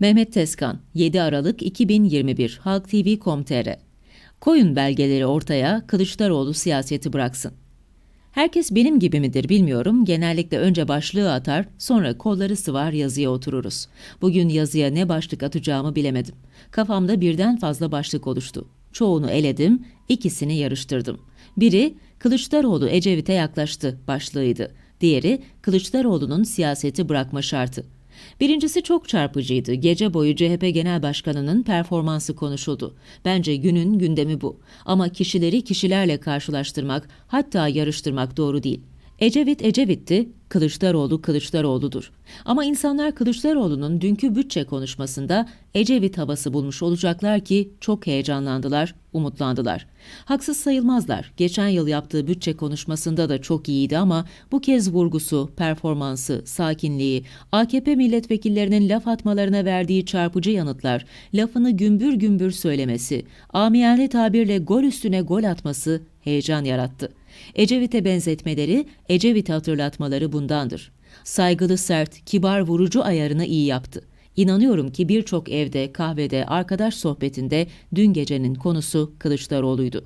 Mehmet Tezkan, 7 Aralık 2021, Halk TV.com.tr Koyun belgeleri ortaya, Kılıçdaroğlu siyaseti bıraksın. Herkes benim gibi midir bilmiyorum. Genellikle önce başlığı atar, sonra kolları sıvar yazıya otururuz. Bugün yazıya ne başlık atacağımı bilemedim. Kafamda birden fazla başlık oluştu. Çoğunu eledim, ikisini yarıştırdım. Biri Kılıçdaroğlu Ecevit'e yaklaştı başlığıydı. Diğeri Kılıçdaroğlu'nun siyaseti bırakma şartı. Birincisi çok çarpıcıydı. Gece boyu CHP Genel Başkanı'nın performansı konuşuldu. Bence günün gündemi bu. Ama kişileri kişilerle karşılaştırmak, hatta yarıştırmak doğru değil. Ecevit Ecevit'ti, Kılıçdaroğlu Kılıçdaroğlu'dur. Ama insanlar Kılıçdaroğlu'nun dünkü bütçe konuşmasında Ecevit havası bulmuş olacaklar ki çok heyecanlandılar, umutlandılar. Haksız sayılmazlar. Geçen yıl yaptığı bütçe konuşmasında da çok iyiydi ama bu kez vurgusu, performansı, sakinliği, AKP milletvekillerinin laf atmalarına verdiği çarpıcı yanıtlar, lafını gümbür gümbür söylemesi, amiyane tabirle gol üstüne gol atması heyecan yarattı. Ecevit'e benzetmeleri, Ecevit'i hatırlatmaları bundandır. Saygılı sert, kibar vurucu ayarını iyi yaptı. İnanıyorum ki birçok evde, kahvede, arkadaş sohbetinde dün gecenin konusu Kılıçdaroğlu'ydu.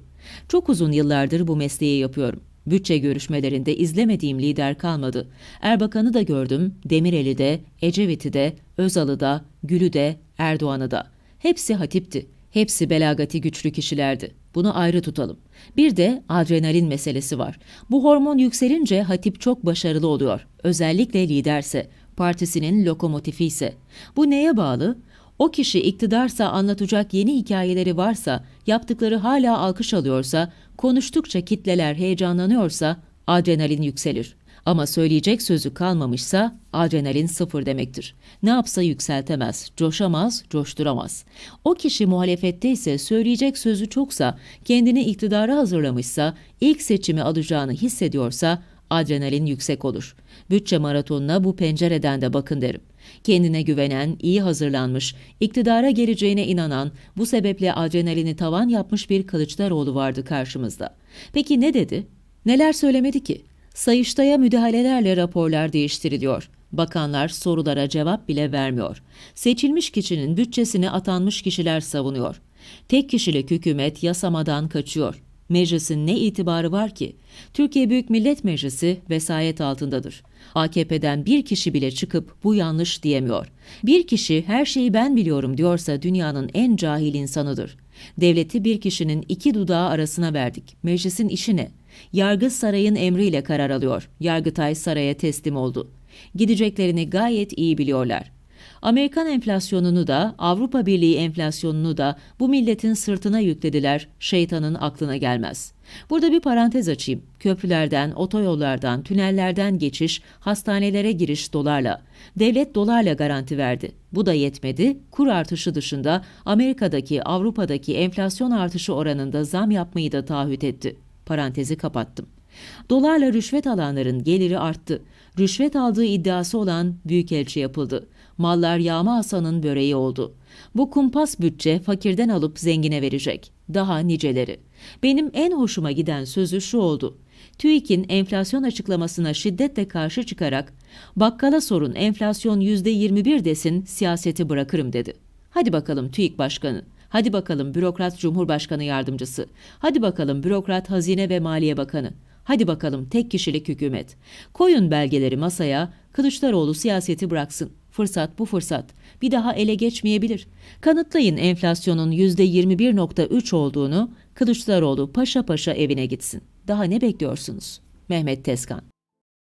Çok uzun yıllardır bu mesleği yapıyorum. Bütçe görüşmelerinde izlemediğim lider kalmadı. Erbakan'ı da gördüm, Demirel'i de, Ecevit'i de, Özal'ı da, Gül'ü de, Erdoğan'ı da. Hepsi hatipti. Hepsi belagati güçlü kişilerdi. Bunu ayrı tutalım. Bir de adrenalin meselesi var. Bu hormon yükselince hatip çok başarılı oluyor. Özellikle liderse, partisinin lokomotifi ise. Bu neye bağlı? O kişi iktidarsa anlatacak yeni hikayeleri varsa, yaptıkları hala alkış alıyorsa, konuştukça kitleler heyecanlanıyorsa adrenalin yükselir. Ama söyleyecek sözü kalmamışsa adrenalin sıfır demektir. Ne yapsa yükseltemez, coşamaz, coşturamaz. O kişi muhalefette ise söyleyecek sözü çoksa, kendini iktidara hazırlamışsa, ilk seçimi alacağını hissediyorsa adrenalin yüksek olur. Bütçe maratonuna bu pencereden de bakın derim. Kendine güvenen, iyi hazırlanmış, iktidara geleceğine inanan, bu sebeple adrenalini tavan yapmış bir Kılıçdaroğlu vardı karşımızda. Peki ne dedi? Neler söylemedi ki? Sayıştaya müdahalelerle raporlar değiştiriliyor. Bakanlar sorulara cevap bile vermiyor. Seçilmiş kişinin bütçesine atanmış kişiler savunuyor. Tek kişilik hükümet yasamadan kaçıyor. Meclisin ne itibarı var ki? Türkiye Büyük Millet Meclisi vesayet altındadır. AKP'den bir kişi bile çıkıp bu yanlış diyemiyor. Bir kişi her şeyi ben biliyorum diyorsa dünyanın en cahil insanıdır. Devleti bir kişinin iki dudağı arasına verdik. Meclisin işi ne? Yargı sarayın emriyle karar alıyor. Yargıtay saraya teslim oldu. Gideceklerini gayet iyi biliyorlar. Amerikan enflasyonunu da, Avrupa Birliği enflasyonunu da bu milletin sırtına yüklediler, şeytanın aklına gelmez. Burada bir parantez açayım. Köprülerden, otoyollardan, tünellerden geçiş, hastanelere giriş dolarla. Devlet dolarla garanti verdi. Bu da yetmedi. Kur artışı dışında Amerika'daki, Avrupa'daki enflasyon artışı oranında zam yapmayı da taahhüt etti. Parantezi kapattım. Dolarla rüşvet alanların geliri arttı. Rüşvet aldığı iddiası olan büyükelçi yapıldı. Mallar Yağma Hasan'ın böreği oldu. Bu kumpas bütçe fakirden alıp zengine verecek. Daha niceleri. Benim en hoşuma giden sözü şu oldu. TÜİK'in enflasyon açıklamasına şiddetle karşı çıkarak bakkala sorun enflasyon %21 desin siyaseti bırakırım dedi. Hadi bakalım TÜİK Başkanı. Hadi bakalım bürokrat Cumhurbaşkanı yardımcısı. Hadi bakalım bürokrat Hazine ve Maliye Bakanı. Hadi bakalım tek kişilik hükümet. Koyun belgeleri masaya, Kılıçdaroğlu siyaseti bıraksın. Fırsat bu fırsat. Bir daha ele geçmeyebilir. Kanıtlayın enflasyonun %21.3 olduğunu, Kılıçdaroğlu paşa paşa evine gitsin. Daha ne bekliyorsunuz? Mehmet Tezkan